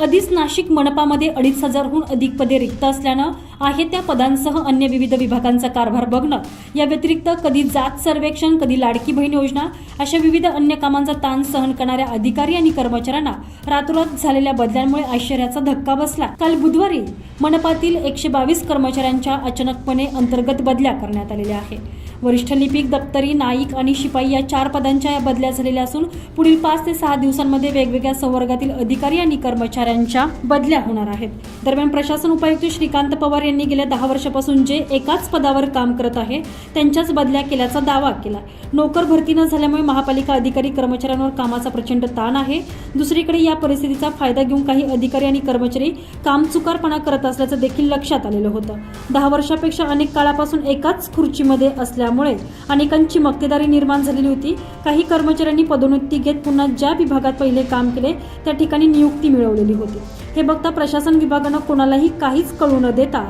आधीच नाशिक मनपामध्ये अडीच हजारहून अधिक पदे रिक्त असल्यानं आहे त्या पदांसह अन्य विविध विभागांचा कारभार बघणं. या व्यतिरिक्त कधी जात सर्वेक्षण कधी लाडकी बहीण योजना अशा विविध अन्य कामांचा ताण सहन करणाऱ्या अधिकारी आणि कर्मचाऱ्यांना रातोरात झालेल्या बदल्यांमुळे आश्चर्याचा धक्का बसला. काल बुधवारी मनपातील एकशे बावीस कर्मचाऱ्यांच्या अचानकपणे अंतर्गत बदल्या करण्यात आलेल्या आहेत. वरिष्ठ लिपिक दप्तरी नाईक आणि शिपाई या चार पदांच्या या बदल्या झालेल्या असून पुढील पाच ते सहा दिवसांमध्ये वेगवेगळ्या संवर्गातील अधिकारी आणि कर्मचाऱ्यांच्या बदल्या होणार आहेत. दरम्यान प्रशासन उपायुक्त श्रीकांत पवार यांनी गेल्या दहा वर्षापासून जे एकाच पदावर काम करत आहे त्यांच्याच बदल्या केल्याचा दावा केला नोकर भरती न झाल्यामुळे महापालिका अधिकारी कर्मचाऱ्यांवर कामाचा प्रचंड ताण आहे. दुसरीकडे या परिस्थितीचा फायदा घेऊन काही अधिकारी आणि कर्मचारी कामचुकारपणा करत असल्याचं देखील लक्षात आलेलं होतं. दहा वर्षापेक्षा अनेक काळापासून एकाच खुर्चीमध्ये असल्या असल्यामुळे अनेकांची मक्तेदारी निर्माण झालेली होती. काही कर्मचाऱ्यांनी पदोन्नती घेत पुन्हा ज्या विभागात पहिले काम केले त्या ठिकाणी नियुक्ती मिळवलेली होती. हे बघता प्रशासन विभागानं कोणालाही काहीच कळू न देता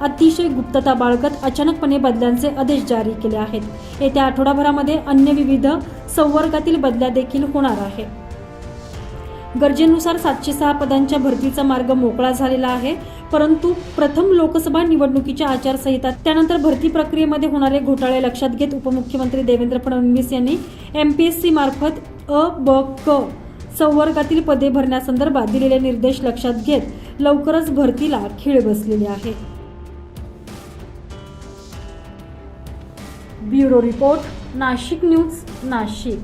अतिशय गुप्तता बाळगत अचानकपणे बदल्यांचे आदेश जारी केले आहेत. येत्या आठवडाभरामध्ये अन्य विविध संवर्गातील बदल्या देखील होणार आहे गरजेनुसार सातशे सहा पदांच्या भरतीचा मार्ग मोकळा झालेला आहे. परंतु प्रथम लोकसभा निवडणुकीच्या आचारसंहिता त्यानंतर भरती प्रक्रियेमध्ये होणारे घोटाळे लक्षात घेत उपमुख्यमंत्री देवेंद्र फडणवीस यांनी एम पी एस मार्फत अ ब क संवर्गातील पदे भरण्यासंदर्भात दिलेले निर्देश लक्षात घेत लवकरच भरतीला खीळ बसलेली आहे. Bureau report Nashik news Nashik.